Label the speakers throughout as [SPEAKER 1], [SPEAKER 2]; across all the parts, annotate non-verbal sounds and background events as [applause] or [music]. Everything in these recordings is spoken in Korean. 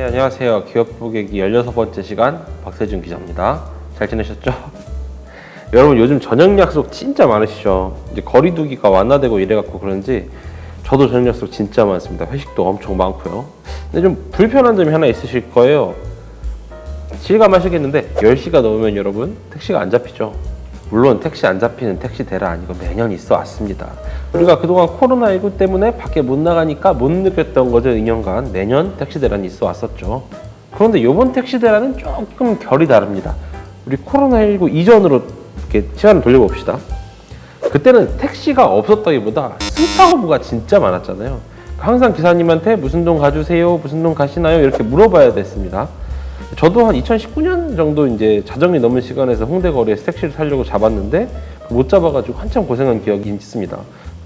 [SPEAKER 1] 네, 안녕하세요. 기업 보객이 16번째 시간 박세준 기자입니다. 잘 지내셨죠? [laughs] 여러분 요즘 저녁 약속 진짜 많으시죠? 이제 거리두기가 완화되고 이래갖고 그런지 저도 저녁 약속 진짜 많습니다. 회식도 엄청 많고요. 근데 좀 불편한 점이 하나 있으실 거예요. 실감하시겠는데 10시가 넘으면 여러분 택시가 안 잡히죠. 물론 택시 안 잡히는 택시 대란 이거 매년 있어 왔습니다. 우리가 그동안 코로나19 때문에 밖에 못 나가니까 못 느꼈던 거죠. 2년간 매년 택시 대란이 있어 왔었죠. 그런데 이번 택시 대란은 조금 결이 다릅니다. 우리 코로나19 이전으로 이렇게 시간을 돌려봅시다. 그때는 택시가 없었다기보다 승차 거부가 진짜 많았잖아요. 항상 기사님한테 무슨 돈 가주세요, 무슨 돈 가시나요 이렇게 물어봐야 됐습니다. 저도 한 2019년 정도 이제 자정이 넘은 시간에서 홍대 거리에서 택시를 타려고 잡았는데 못 잡아가지고 한참 고생한 기억이 있습니다.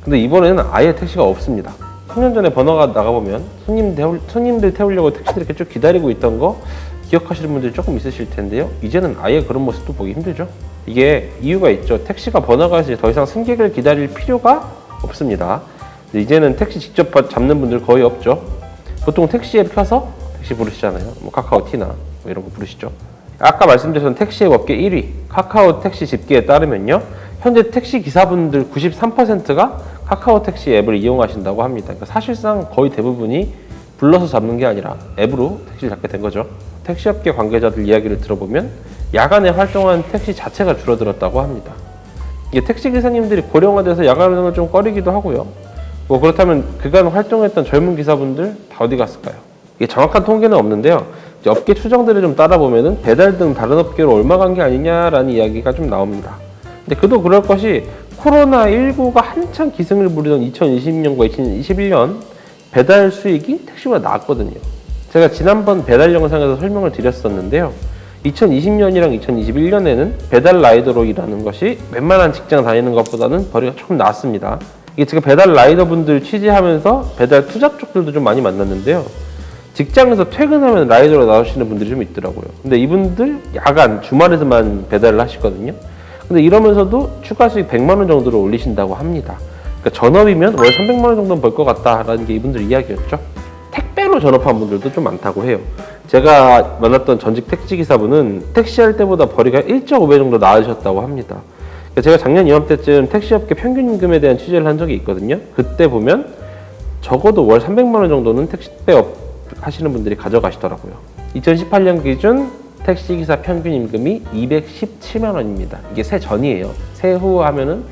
[SPEAKER 1] 근데 이번에는 아예 택시가 없습니다. 3년 전에 번호가 나가보면 손님 태울, 손님들 태우려고 택시들 이렇게 쭉 기다리고 있던 거 기억하시는 분들이 조금 있으실 텐데요. 이제는 아예 그런 모습도 보기 힘들죠. 이게 이유가 있죠. 택시가 이제 더 이상 승객을 기다릴 필요가 없습니다. 이제는 택시 직접 잡는 분들 거의 없죠. 보통 택시에 펴서 택시 부르시잖아요. 뭐 카카오 티나 뭐 이런 거 부르시죠. 아까 말씀드렸던 택시 앱 업계 1위 카카오 택시 집계에 따르면요. 현재 택시 기사분들 93%가 카카오 택시 앱을 이용하신다고 합니다. 그러니까 사실상 거의 대부분이 불러서 잡는 게 아니라 앱으로 택시를 잡게 된 거죠. 택시업계 관계자들 이야기를 들어보면 야간에 활동하는 택시 자체가 줄어들었다고 합니다. 이게 택시 기사님들이 고령화돼서 야간 운행을 좀 꺼리기도 하고요. 뭐 그렇다면 그간 활동했던 젊은 기사분들 다 어디 갔을까요? 이게 정확한 통계는 없는데요. 업계 추정들을 좀 따라보면은 배달 등 다른 업계로 옮아간 게 아니냐라는 이야기가 좀 나옵니다. 근데 그도 그럴 것이 코로나19가 한창 기승을 부리던 2020년과 2021년 배달 수익이 택시보다 나았거든요. 제가 지난번 배달 영상에서 설명을 드렸었는데요. 2020년이랑 2021년에는 배달 라이더로 일하는 것이 웬만한 직장 다니는 것보다는 벌이가 조금 나았습니다. 이게 제가 배달 라이더 분들 취재하면서 배달 투잡 쪽들도 좀 많이 만났는데요. 직장에서 퇴근하면 라이더로 나오시는 분들이 좀 있더라고요. 근데 이분들 야간 주말에서만 배달을 하시거든요. 근데 이러면서도 추가 수익 100만 원 정도로 올리신다고 합니다. 그러니까 전업이면 월 300만 원 정도는 벌 것 같다라는 게 이분들 이야기였죠. 택배로 전업한 분들도 좀 많다고 해요. 제가 만났던 전직 택시 기사분은 택시할 때보다 벌이가 1.5배 정도 나으셨다고 합니다. 그러니까 제가 작년 이맘때쯤 택시업계 평균 임금에 대한 취재를 한 적이 있거든요. 그때 보면 적어도 월 300만 원 정도는 택시배업 하시는 분들이 가져가시더라고요. 2018년 기준 택시 기사 평균 임금이 217만 원입니다. 이게 세 전이에요. 세후 하면은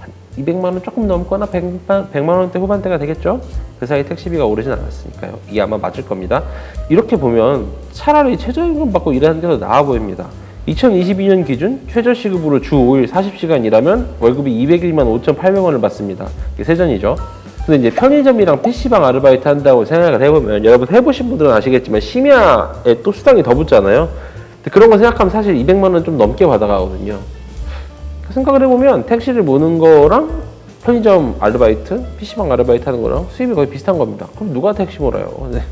[SPEAKER 1] 한 200만 원 조금 넘거나 100만, 100만 원대 후반대가 되겠죠? 그 사이 택시비가 오르진 않았으니까요. 이게 아마 맞을 겁니다. 이렇게 보면 차라리 최저임금 받고 일하는 게 더 나아 보입니다. 2022년 기준 최저시급으로 주 5일 40시간 일하면 월급이 201만 5,800원을 받습니다. 이게 세전이죠. 근데 이제 편의점이랑 PC방 아르바이트 한다고 생각을 해보면 여러분 해보신 분들은 아시겠지만 심야에 또 수당이 더 붙잖아요. 근데 그런 거 생각하면 사실 200만 원 좀 넘게 받아가거든요. 생각을 해보면 택시를 모는 거랑 편의점 아르바이트, PC방 아르바이트 하는 거랑 수입이 거의 비슷한 겁니다. 그럼 누가 택시 몰아요? 근데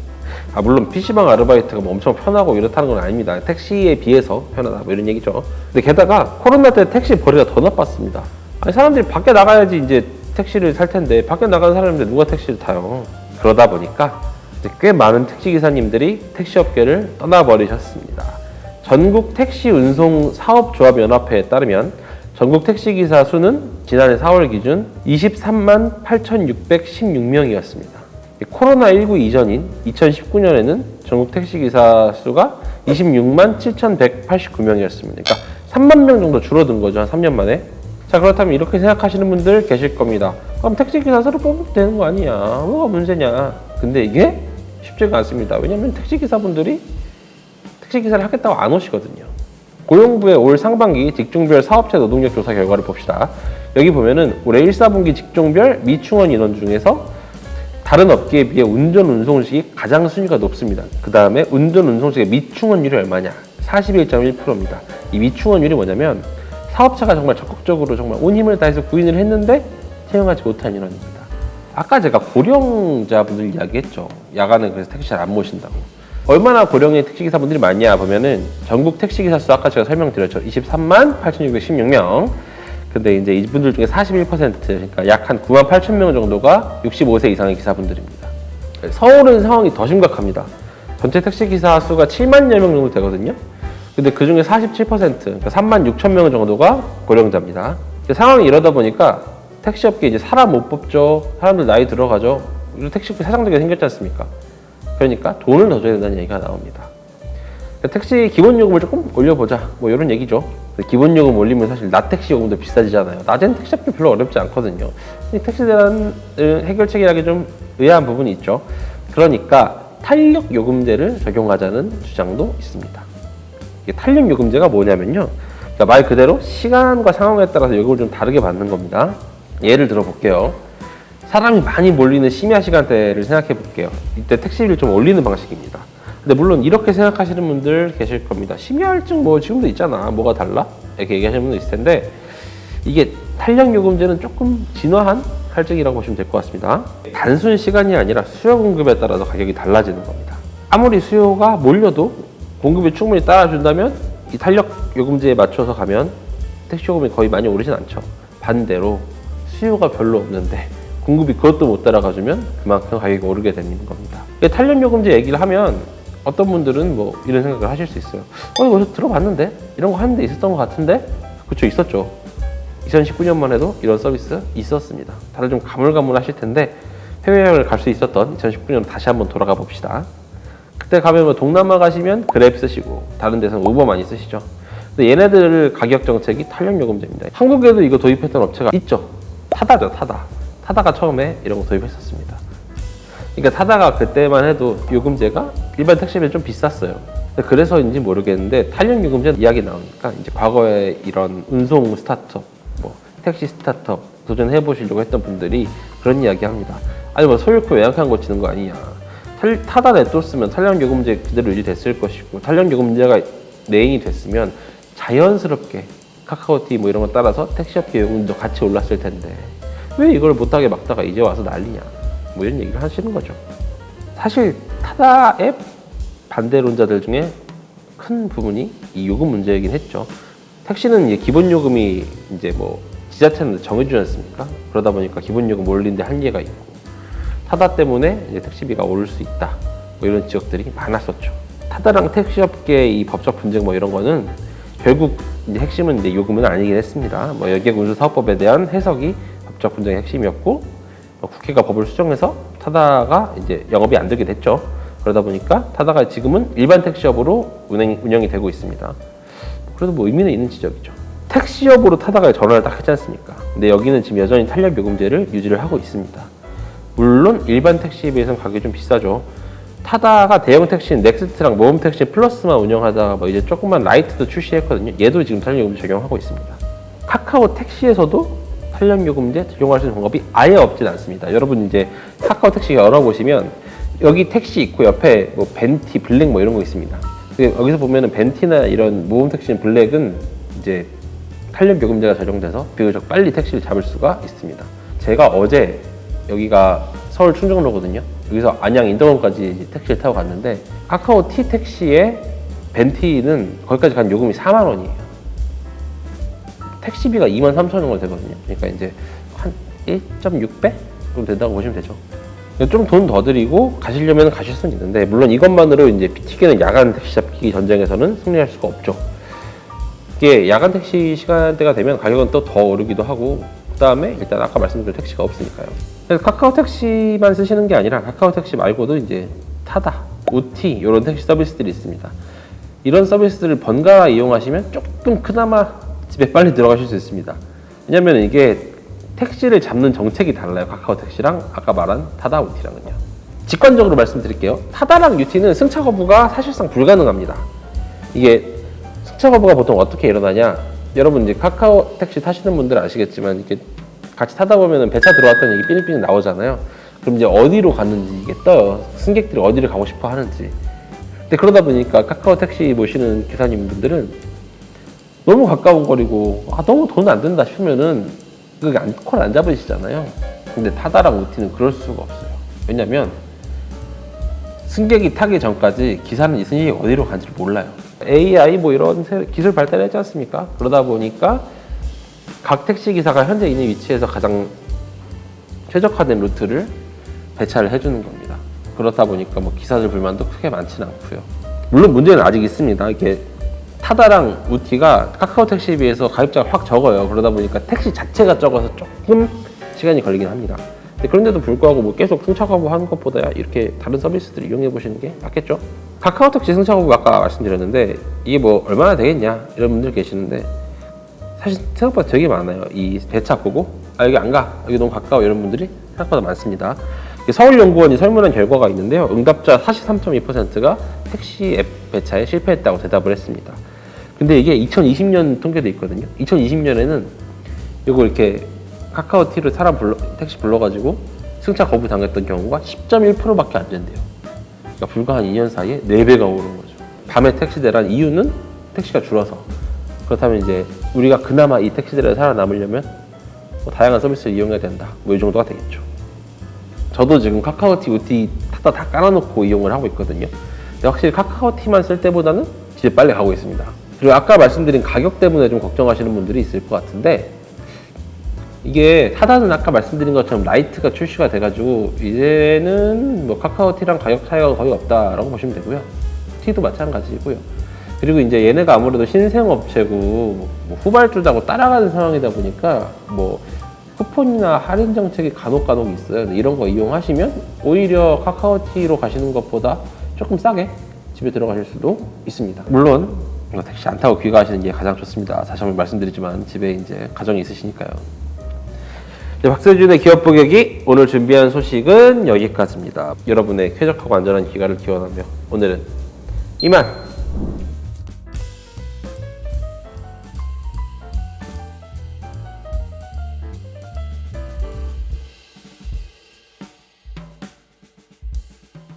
[SPEAKER 1] 아 물론 PC방 아르바이트가 뭐 엄청 편하고 이렇다는 건 아닙니다. 택시에 비해서 편하다 뭐 이런 얘기죠. 근데 게다가 코로나 때 택시 벌이가 더 나빴습니다. 아니 사람들이 밖에 나가야지 이제 택시를 탈 텐데 밖에 나가는 사람인데 누가 택시를 타요? 그러다 보니까 꽤 많은 택시 기사님들이 택시 업계를 떠나버리셨습니다. 전국 택시 운송 사업조합 연합회에 따르면 전국 택시 기사 수는 지난해 4월 기준 23만 8,616명이었습니다. 코로나19 이전인 2019년에는 전국 택시 기사 수가 26만 7,189명이었습니다. 그러니까 3만 명 정도 줄어든 거죠. 한 3년 만에. 자, 그렇다면 이렇게 생각하시는 분들 계실 겁니다. 그럼 택시 기사 새로 뽑으면 되는 거 아니야. 뭐가 문제냐. 근데 이게 쉽지가 않습니다. 왜냐면 택시 기사분들이 택시 기사를 하겠다고 안 오시거든요. 고용부의 올 상반기 직종별 사업체 노동력 조사 결과를 봅시다. 여기 보면은 올해 1, 4분기 직종별 미충원 인원 중에서 다른 업계에 비해 운전 운송식이 가장 순위가 높습니다. 그 다음에 운전 운송식의 미충원율이 얼마냐? 41.1%입니다. 이 미충원율이 뭐냐면 사업체가 정말 적극적으로 정말 온 힘을 다해서 구인을 했는데 채용하지 못한 인원입니다. 아까 제가 고령자분들 이야기했죠. 야간에 그래서 택시를 안 모신다고. 얼마나 고령의 택시기사분들이 많냐 보면은 전국 택시기사 수 아까 제가 설명드렸죠. 23만 8,616명. 근데 이제 이분들 중에 41% 그러니까 약 한 9만 8천 명 정도가 65세 이상의 기사분들입니다. 서울은 상황이 더 심각합니다. 전체 택시 기사 수가 7만여 명 정도 되거든요. 근데 그 중에 47% 그러니까 3만 6천 명 정도가 고령자입니다. 상황이 이러다 보니까 택시업계 이제 사람 못 뽑죠. 사람들 나이 들어가죠. 택시업계 사장되게 생겼지 않습니까? 그러니까 돈을 더 줘야 된다는 얘기가 나옵니다. 그러니까 택시 기본 요금을 조금 올려보자. 뭐 이런 얘기죠. 기본 요금 올리면 사실 낮 택시 요금도 비싸지잖아요. 낮엔 택시 잡기 별로 어렵지 않거든요. 이 택시에 대한 해결책이라기 좀 의아한 부분이 있죠. 그러니까 탄력 요금제를 적용하자는 주장도 있습니다. 탄력 요금제가 뭐냐면요. 그러니까 말 그대로 시간과 상황에 따라서 요금을 좀 다르게 받는 겁니다. 예를 들어 볼게요. 사람이 많이 몰리는 심야 시간대를 생각해 볼게요. 이때 택시비를 좀 올리는 방식입니다. 근데 물론 이렇게 생각하시는 분들 계실 겁니다. 심야할증 뭐 지금도 있잖아. 뭐가 달라? 이렇게 얘기하시는 분도 있을 텐데 이게 탄력 요금제는 조금 진화한 할증이라고 보시면 될 것 같습니다. 단순 시간이 아니라 수요 공급에 따라서 가격이 달라지는 겁니다. 아무리 수요가 몰려도 공급이 충분히 따라준다면 이 탄력 요금제에 맞춰서 가면 택시 요금이 거의 많이 오르진 않죠. 반대로 수요가 별로 없는데 [laughs] 공급이 그것도 못 따라가주면 그만큼 가격이 오르게 되는 겁니다. 이게 탄력 요금제 얘기를 하면 어떤 분들은 뭐 이런 생각을 하실 수 있어요. 어 이거 들어봤는데 이런 거 하는데 있었던 것 같은데 그쵸 있었죠. 2019년만 해도 이런 서비스 있었습니다. 다들 좀 가물가물하실 텐데 해외여행을 갈 수 있었던 2019년 다시 한번 돌아가 봅시다. 그때 가면 뭐 동남아 가시면 그랩 쓰시고 다른 데서는 우버 많이 쓰시죠. 근데 얘네들 가격 정책이 탄력 요금제입니다. 한국에도 이거 도입했던 업체가 있죠. 타다죠, 타다. 타다가 처음에 이런 거 도입했었습니다. 그러니까 타다가 그때만 해도 요금제가 일반 택시비에 좀 비쌌어요. 그래서인지 모르겠는데 탄력 요금제 이야기 나오니까 이제 과거에 이런 운송 스타트업, 뭐 택시 스타트업 도전해 보시려고 했던 분들이 그런 이야기 합니다. 아니 뭐 소유코 외양간 고치는 거 아니냐. 탈, 타다 냅뒀으면 탄력 요금제 그대로 유지됐을 것이고 탄력 요금제가 내인이 됐으면 자연스럽게 카카오티 뭐 이런 거 따라서 택시업계 요금도 같이 올랐을 텐데 왜 이걸 못하게 막다가 이제 와서 난리냐 뭐 이런 얘기를 하시는 거죠. 사실 타다 앱 반대론자들 중에 큰 부분이 이 요금 문제이긴 했죠. 택시는 이제 기본 요금이 이제 뭐 지자체는 정해주지 않습니까? 그러다 보니까 기본 요금 올리는데 한계가 있고 타다 때문에 이제 택시비가 오를 수 있다. 뭐 이런 지적들이 많았었죠. 타다랑 택시업계의 이 법적 분쟁 뭐 이런 거는 결국 이제 핵심은 이제 요금은 아니긴 했습니다. 뭐 여객 운수 사업법에 대한 해석이 법적 분쟁의 핵심이었고 뭐 국회가 법을 수정해서 타다가 이제 영업이 안 되게 됐죠. 그러다 보니까 타다가 지금은 일반 택시업으로 운행, 운영이 되고 있습니다. 그래도 뭐 의미는 있는 지적이죠. 택시업으로 타다가 전화를 딱 했지 않습니까? 근데 여기는 지금 여전히 탄력 요금제를 유지를 하고 있습니다. 물론 일반 택시에 비해서는 가격이 좀 비싸죠. 타다가 대형 택시는 넥스트랑 모험 택시 플러스만 운영하다가 뭐 이제 조금만 라이트도 출시했거든요. 얘도 지금 탄력 요금제 적용하고 있습니다. 카카오 택시에서도 탄력 요금제 적용할 수 있는 방법이 아예 없진 않습니다. 여러분 이제 카카오 택시 열어보시면 여기 택시 있고 옆에 뭐 벤티, 블랙 뭐 이런 거 있습니다. 근데 여기서 보면은 벤티나 이런 모험 택시 블랙은 이제 탄력 요금제가 적용돼서 비교적 빨리 택시를 잡을 수가 있습니다. 제가 어제 여기가 서울 충정로거든요. 여기서 안양 인덕원까지 택시를 타고 갔는데 카카오 T 택시에 벤티는 거기까지 간 요금이 4만 원이에요. 택시비가 2만 3천 원 정도 되거든요. 그러니까 이제 한 1.6배 정도 된다고 보시면 되죠. 좀 돈 더 드리고 가시려면 가실 수는 있는데 물론 이것만으로 이제 튀기는 야간 택시 잡기 전쟁에서는 승리할 수가 없죠. 이게 야간 택시 시간대가 되면 가격은 또 더 오르기도 하고 그 다음에 일단 아까 말씀드린 택시가 없으니까요. 그래서 카카오 택시만 쓰시는 게 아니라 카카오 택시 말고도 이제 타다, 우티 이런 택시 서비스들이 있습니다. 이런 서비스들을 번갈아 이용하시면 조금 그나마 집에 빨리 들어가실 수 있습니다. 왜냐면 이게 택시를 잡는 정책이 달라요. 카카오 택시랑 아까 말한 타다 우티랑은요. 직관적으로 말씀드릴게요. 타다랑 유티는 승차 거부가 사실상 불가능합니다. 이게 승차 거부가 보통 어떻게 일어나냐? 여러분 이제 카카오 택시 타시는 분들 아시겠지만 이렇게 같이 타다 보면은 배차 들어왔다는 얘기 삐링삐링 나오잖아요. 그럼 이제 어디로 갔는지 이게 떠요. 승객들이 어디를 가고 싶어 하는지. 근데 그러다 보니까 카카오 택시 모시는 기사님분들은 너무 가까운 거리고 아 너무 돈 안 든다 싶으면은 그게 안, 콜안 잡으시잖아요. 근데 타다랑 우티는 그럴 수가 없어요. 왜냐면 승객이 타기 전까지 기사는 이 승객이 어디로 간지를 몰라요. AI 뭐 이런 새- 기술 발달했지 않습니까? 그러다 보니까 각 택시 기사가 현재 있는 위치에서 가장 최적화된 루트를 배차를 해주는 겁니다. 그렇다 보니까 뭐 기사들 불만도 크게 많지는 않고요. 물론 문제는 아직 있습니다. 이게 타다랑 우티가 카카오 택시에 비해서 가입자가 확 적어요. 그러다 보니까 택시 자체가 적어서 조금 시간이 걸리긴 합니다. 그런데도 불구하고 뭐 계속 승차 거부 하는 것보다 이렇게 다른 서비스들을 이용해 보시는 게 맞겠죠? 카카오 택시 승차 거부 아까 말씀드렸는데 이게 뭐 얼마나 되겠냐 이런 분들 계시는데 사실 생각보다 되게 많아요. 이 배차 보고 아 여기 안 가, 여기 너무 가까워 이런 분들이 생각보다 많습니다. 서울연구원이 설문한 결과가 있는데요. 응답자 43.2%가 택시 앱 배차에 실패했다고 대답을 했습니다. 근데 이게 2020년 통계도 있거든요. 2020년에는 이거 이렇게 카카오 티로 사람 불러 택시 불러가지고 승차 거부 당했던 경우가 10.1%밖에 안 된대요. 그러니까 불과 한 2년 사이에 4배가 오른 거죠. 밤에 택시 대란 이유는 택시가 줄어서. 그렇다면 이제 우리가 그나마 이 택시 대란에 살아남으려면 뭐 다양한 서비스를 이용해야 된다. 뭐 이 정도가 되겠죠. 저도 지금 카카오티, 우티 타다 다 깔아놓고 이용을 하고 있거든요. 확실히 카카오티만 쓸 때보다는 집에 빨리 가고 있습니다. 그리고 아까 말씀드린 가격 때문에 좀 걱정하시는 분들이 있을 것 같은데 이게 타다는 아까 말씀드린 것처럼 라이트가 출시가 돼가지고 이제는 뭐 카카오티랑 가격 차이가 거의 없다라고 보시면 되고요. 티도 마찬가지고요. 그리고 이제 얘네가 아무래도 신생 업체고 뭐 후발주자고 따라가는 상황이다 보니까 뭐 쿠폰이나 할인 정책이 간혹 간혹 있어요. 이런 거 이용하시면 오히려 카카오티로 가시는 것보다 조금 싸게 집에 들어가실 수도 있습니다. 물론 뭐 택시 안 타고 귀가하시는 게 가장 좋습니다. 다시 한번 말씀드리지만 집에 이제 가정이 있으시니까요. 네, 박세준의 기업 보격이 오늘 준비한 소식은 여기까지입니다. 여러분의 쾌적하고 안전한 귀가를 기원하며 오늘은 이만